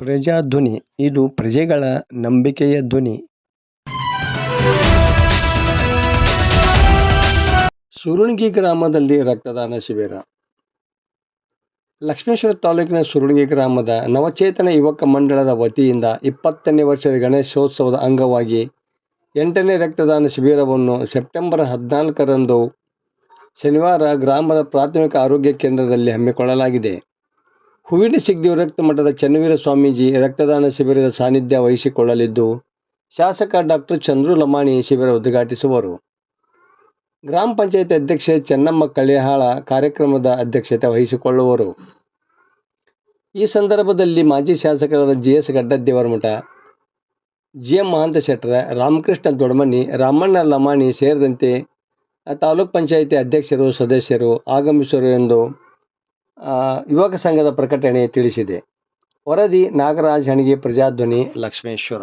ಪ್ರಜಾಧ್ವನಿ, ಇದು ಪ್ರಜೆಗಳ ನಂಬಿಕೆಯ ಧ್ವನಿ. ಸುರುಣಗಿ ಗ್ರಾಮದಲ್ಲಿ ರಕ್ತದಾನ ಶಿಬಿರ. ಲಕ್ಷ್ಮೇಶ್ವರ ತಾಲೂಕಿನ ಸುರುಣಗಿ ಗ್ರಾಮದ ನವಚೇತನ ಯುವಕ ಮಂಡಳದ ವತಿಯಿಂದ ಇಪ್ಪತ್ತನೇ ವರ್ಷದ ಗಣೇಶೋತ್ಸವದ ಅಂಗವಾಗಿ ಎಂಟನೇ ರಕ್ತದಾನ ಶಿಬಿರವನ್ನು ಸೆಪ್ಟೆಂಬರ್ ಹದಿನಾಲ್ಕರಂದು ಶನಿವಾರ ಗ್ರಾಮದ ಪ್ರಾಥಮಿಕ ಆರೋಗ್ಯ ಕೇಂದ್ರದಲ್ಲಿ ಹಮ್ಮಿಕೊಳ್ಳಲಾಗಿದೆ. ಹೂವಿನ ಸಿಗ್ದಿ ವಿರಕ್ತ ಮಠದ ಚನ್ನವೀರ ಸ್ವಾಮೀಜಿ ರಕ್ತದಾನ ಶಿಬಿರದ ಸಾನ್ನಿಧ್ಯ ವಹಿಸಿಕೊಳ್ಳಲಿದ್ದು, ಶಾಸಕ ಡಾಕ್ಟರ್ ಚಂದ್ರು ಲಮಾಣಿ ಶಿಬಿರ ಉದ್ಘಾಟಿಸುವರು. ಗ್ರಾಮ ಪಂಚಾಯತ್ ಅಧ್ಯಕ್ಷೆ ಚೆನ್ನಮ್ಮ ಕಳಿಹಾಳ ಕಾರ್ಯಕ್ರಮದ ಅಧ್ಯಕ್ಷತೆ ವಹಿಸಿಕೊಳ್ಳುವರು. ಈ ಸಂದರ್ಭದಲ್ಲಿ ಮಾಜಿ ಶಾಸಕರಾದ G S Gaddadevaramath G M Mahanta Shettar Ramakrishna Dodamani, Ramanna Lamani ಸೇರಿದಂತೆ ತಾಲೂಕ್ ಪಂಚಾಯಿತಿ ಅಧ್ಯಕ್ಷರು, ಸದಸ್ಯರು ಆಗಮಿಸುವರು ಎಂದು ಯುವಕ ಸಂಘದ ಪ್ರಕಟಣೆ ತಿಳಿಸಿದೆ. ವರದಿ ನಾಗರಾಜ್ ಹಣಗಿ ಪ್ರಜಾಧ್ವನಿ ಲಕ್ಷ್ಮೇಶ್ವರ.